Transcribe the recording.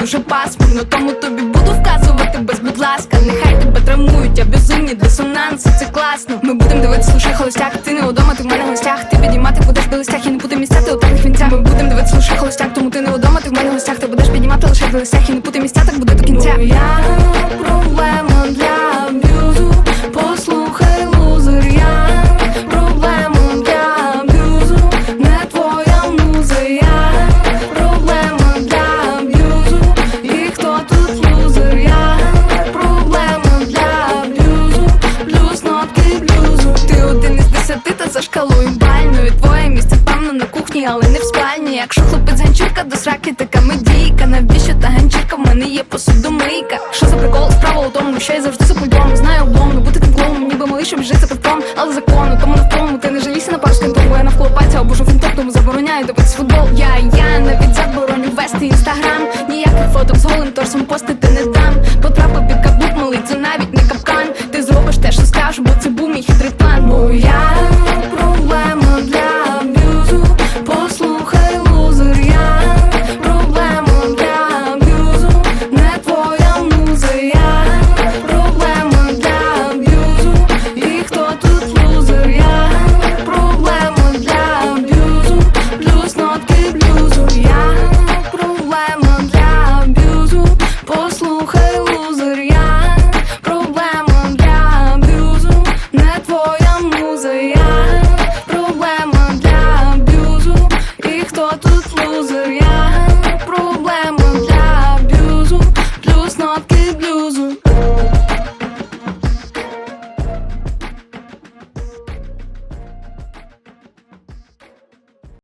дуже пасмурно, тому тобі буду вказувати без будь ласка. Нехай тебе травмують, аб'юзивні дисонанси, це класно. Ми будемо дивитися, слушай холостяк, ти не удома, ти в мене гостях. Ти підіймати будеш до листях і не буде місця, ти у темних вінцях. Ми будемо дивитися, слушай холостяк, тому ти не удома, ти в мене гостях. Ти будеш підіймати лише до листях і не буде місця, так буде до кінця. Я проблема шкалою бальною. Твоє місце певно на кухні, але не в спальні. Якщо хлопець ганчірка до сраки, така медійка. Навіщо та ганчірка? В мене є посудомийка. Що за прикол? Справа у тому, що я завжди за пультом Знаю обломно, бути тим ніби малий, щоб жити пивком Але закону, тому навколо ти не жалійся на пару скинтом Бо я навколо пальця обожу фінтоп, тому забороняю дивитись футбол Я, я навіть забороню вести інстаграм Ніяких фоток з голим торсом постити не